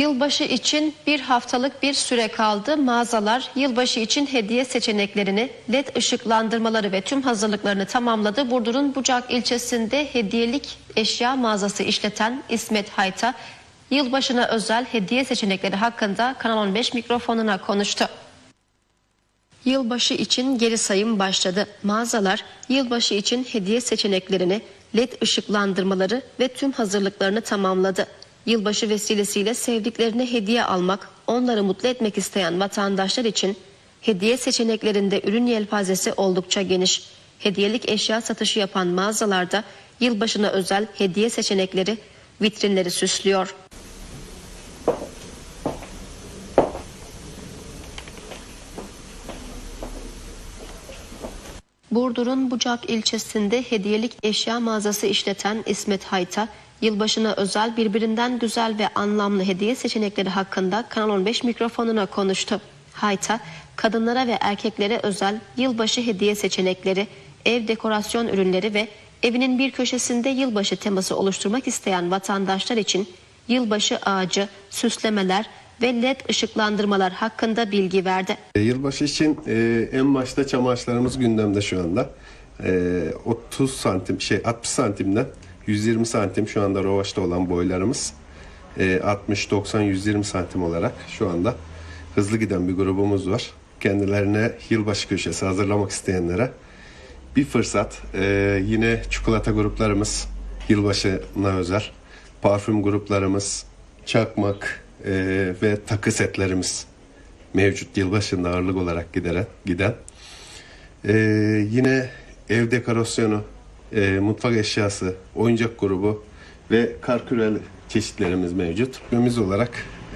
Yılbaşı için bir haftalık bir süre kaldı. Mağazalar yılbaşı için hediye seçeneklerini, led ışıklandırmaları ve tüm hazırlıklarını tamamladı. Burdur'un Bucak ilçesinde hediyelik eşya mağazası işleten İsmet Hayta, yılbaşına özel hediye seçenekleri hakkında Kanal 15 mikrofonuna konuştu. Yılbaşı için geri sayım başladı. Mağazalar yılbaşı için hediye seçeneklerini, led ışıklandırmaları ve tüm hazırlıklarını tamamladı. Yılbaşı vesilesiyle sevdiklerine hediye almak, onları mutlu etmek isteyen vatandaşlar için hediye seçeneklerinde ürün yelpazesi oldukça geniş. Hediyelik eşya satışı yapan mağazalarda yılbaşına özel hediye seçenekleri vitrinleri süslüyor. Burdur'un Bucak ilçesinde hediyelik eşya mağazası işleten İsmet Hayta, yılbaşına özel birbirinden güzel ve anlamlı hediye seçenekleri hakkında Kanal 15 mikrofonuna konuştu. Hayta, kadınlara ve erkeklere özel yılbaşı hediye seçenekleri, ev dekorasyon ürünleri ve evinin bir köşesinde yılbaşı teması oluşturmak isteyen vatandaşlar için yılbaşı ağacı, süslemeler ve led ışıklandırmalar hakkında bilgi verdi. E, Yılbaşı için e, en başta çam ağaçlarımız gündemde şu anda. E, 30 santim şey 60 santimden 120 santim şu anda rovaşta olan boylarımız. E, 60 90 120 santim olarak şu anda hızlı giden bir grubumuz var. Kendilerine yılbaşı köşesi hazırlamak isteyenlere bir fırsat. E, yine çikolata gruplarımız yılbaşına özel. Parfüm gruplarımız, çakmak e, ve takı setlerimiz mevcut yılbaşında ağırlık olarak gideren, giden. Yine ev dekorasyonu, e, mutfak eşyası, oyuncak grubu ve kar küreli çeşitlerimiz mevcut. Gömüz olarak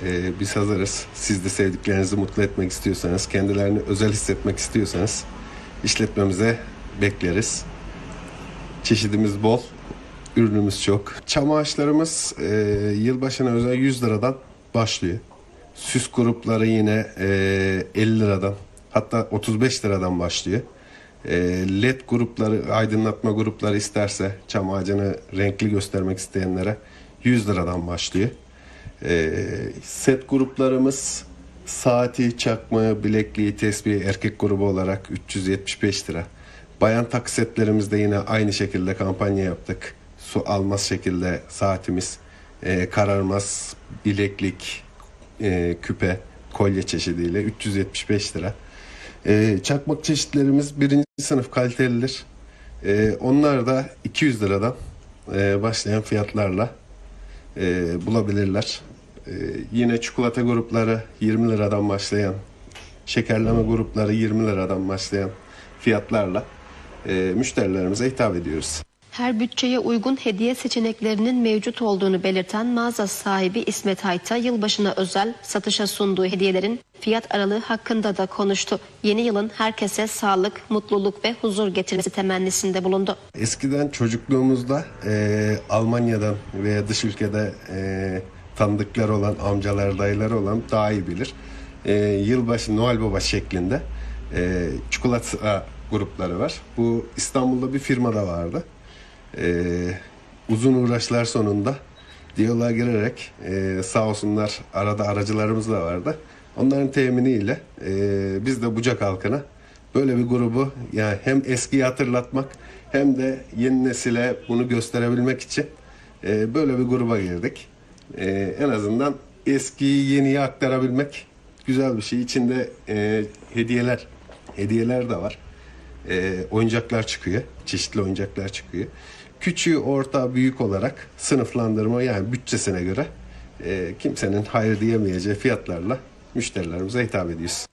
e, biz hazırız. Siz de sevdiklerinizi mutlu etmek istiyorsanız, kendilerini özel hissetmek istiyorsanız işletmemize bekleriz. Çeşidimiz bol, ürünümüz çok. Çam ağaçlarımız e, yılbaşına özel 100 liradan başlıyor. Süs grupları yine e, 50 liradan hatta 35 liradan başlıyor. E, LED grupları, aydınlatma grupları isterse çam ağacını renkli göstermek isteyenlere 100 liradan başlıyor. E, set gruplarımız saati, çakmağı, bilekliği, tesbihi erkek grubu olarak 375 lira. Bayan takı setlerimizde yine aynı şekilde kampanya yaptık. Su almaz şekilde saatimiz, e, kararmaz bileklik, e, küpe, kolye çeşidiyle 375 lira. E, çakmak çeşitlerimiz birinci sınıf kalitelidir. E, onlar da 200 liradan e, başlayan fiyatlarla e, bulabilirler. E, yine çikolata grupları 20 liradan başlayan, şekerleme grupları 20 liradan başlayan fiyatlarla e, müşterilerimize hitap ediyoruz. Her bütçeye uygun hediye seçeneklerinin mevcut olduğunu belirten mağaza sahibi İsmet Hayta, yılbaşına özel satışa sunduğu hediyelerin fiyat aralığı hakkında da konuştu. Yeni yılın herkese sağlık, mutluluk ve huzur getirmesi temennisinde bulundu. Eskiden çocukluğumuzda e, Almanya'dan veya dış ülkede e, tanıdıklar olan amcalar, dayılar olan daha iyi bilir. E, yılbaşı Noel Baba şeklinde e, çikolata grupları var. Bu İstanbul'da bir firmada vardı. E, uzun uğraşlar sonunda diyaloğa girerek e, sağ olsunlar arada aracılarımız da vardı. Onların teminiyle e, biz de Bucak halkına böyle bir grubu yani hem eskiyi hatırlatmak hem de yeni nesile bunu gösterebilmek için e, böyle bir gruba girdik. E, en azından eskiyi yeniye aktarabilmek güzel bir şey. İçinde e, hediyeler hediyeler de var. E, oyuncaklar çıkıyor. Çeşitli oyuncaklar çıkıyor. Küçüğü, orta, büyük olarak sınıflandırma yani bütçesine göre e, kimsenin hayır diyemeyeceği fiyatlarla müşterilerimize hitap ediyoruz.